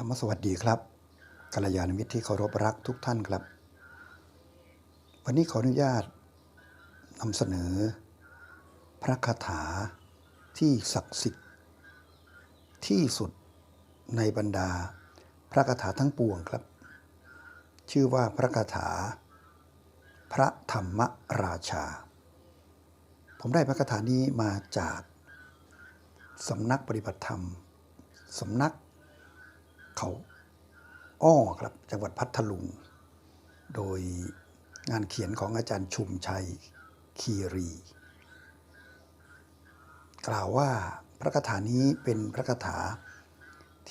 รรมสวัสดีครับกัลยาณมิตรที่เคารพรักทุกท่านครับ วันนี้ขออนุญาตนำเสนอ พระคาถาที่ศักดิ์สิทธิ์ ที่สุดในบรรดาพระคาถาทั้งปวงครับ ชื่อว่าพระคาถา พระธรรมราชา ผมได้พระคาถานี้มาจากสำนักปฏิบัติธรรมสำนัก เขาอ้อครับจังหวัดพัทลุง โดยงานเขียนของอาจารย์ชุมชัยคีรี กล่าวว่าพระคาถานี้เป็นพระคาถา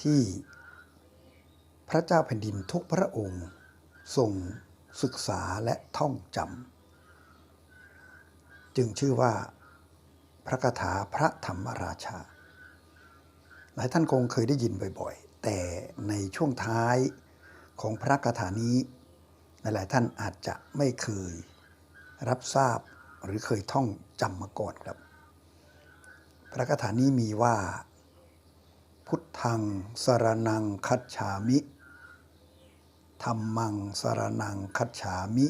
ที่พระเจ้าแผ่นดินทุกพระองค์ทรงศึกษาและท่องจำจึงชื่อว่าพระคาถาพระธรรมราชา หลายท่านคงเคยได้ยินบ่อยๆ แต่ในช่วงท้ายของพระคาถานี้ หลายท่านอาจจะไม่เคยรับทราบหรือเคยท่องจำมาก่อนครับ พระคาถานี้มีว่า พุทธังสรนังคัจฉามิธรรมังสรนังคัจฉามิ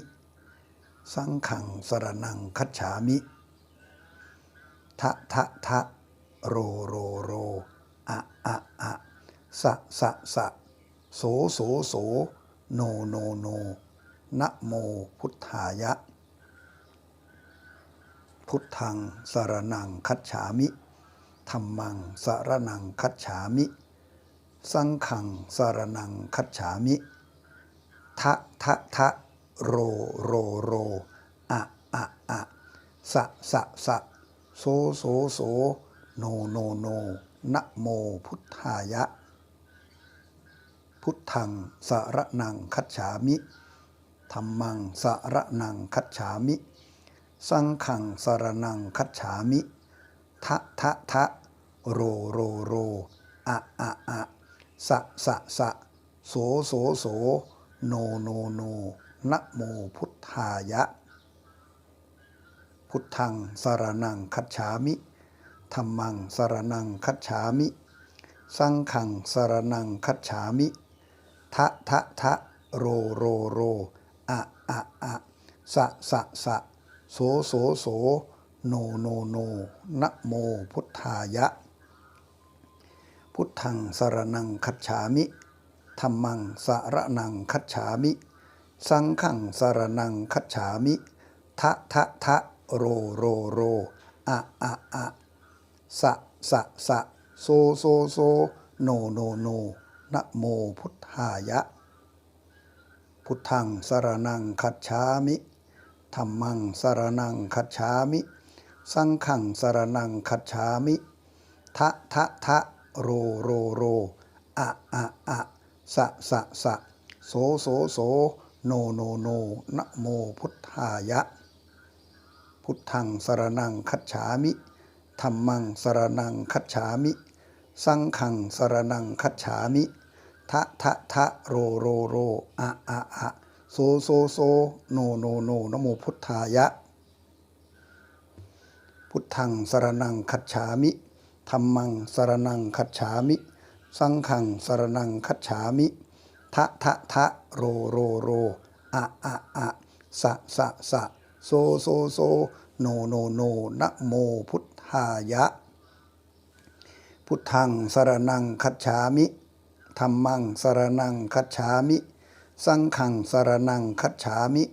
สังขังสรนังคัจฉามิ ทะทะทะโรโรโรอะอะอะ สะสะสะโสโสโสโนโนโนนะโมพุทธายะ พุทธังสรนังคัจฉามิธรรมังสรนังคัจฉามิ สังขังสรนังคัจฉามิทะทะทะโรโรโรอะอะอะสะสะสะโสโสโสโนโนโนนะโมพุทธายะ พุทธังสรนังคัจฉามิธรรมังสรนังคัจฉามิ สังขังสรนังคัจฉามิทะทะทะโรโรโรอะอะอะสะสะสะโสโสโสโนโนโนนะโมพุทธายะ พุทธังสรนังคัจฉามิธรรมังสรนังคัจฉามิ สังขังสรนังคัจฉามิ ทะทะโรโรโรอะอะอะสะสะสะโสโสโสโนโนโนนะโมพุทธายะ พุทธังสรนังคัจฉามิธรรมังสรนังคัจฉามิ สังขังสรนังคัจฉามิทะทะทะโรโรโรอะอะอะสะสะสะโซโซโซโนโนโนนะโมพุทธายะ พุทธังสารนังคัจฉามิธรรมังสารนังคัจฉามิ สังขังสารนังคัจฉามิทะทะทะโรโรโรอะอะอะสะสะสะโสโสโสโนโนโนนะโมพุทธายะ พุทธังสารนังคัจฉามิธรรมังสารนังคัจฉามิ สังขังสารนังคัจฉามิ ทะทะทะโรโรโรอะอะอะโสโซโซโนโนโนนโมพุทธายะ พุทธังสรนังคัจฉามิธรรมังสรนังคัจฉามิ สังขังสรนังคัจฉามิทะทะทะโรโรโรอะอะอะสะสะสะโซโซโซโนโนโนนะโมพุทธายะ พุทธังสรนังคัจฉามิ ธรรมังสารนังคัจฉามิ สังขังสารนังคัจฉามิ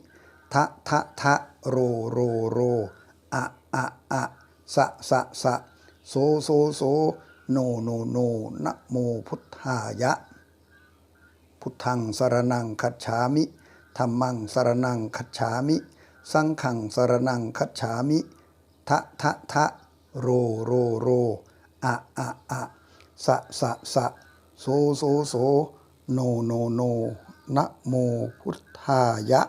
ทะทะทะโรโรโรอะอะอะสะสะสะโซโซโซโนโนโนนะโมพุทธายะ พุทธังสารนังคัจฉามิธรรมังสารนังคัจฉามิ สังขังสารนังคัจฉามิทะทะทะโรโรโรอะอะอะสะสะสะ โซโซโสโนโนโนนะโมพุทธายะ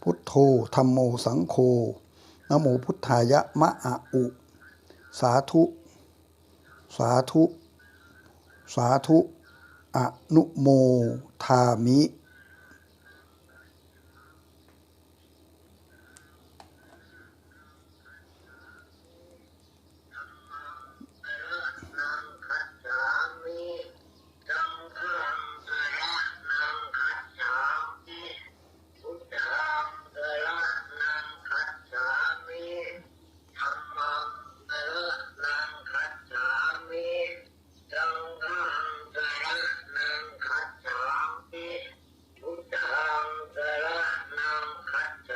พุทโธธรรมโมสังโฆนะโมพุทธายะมะอะอุ สาธุ สาธุ สาธุ อนุโมทามิ fact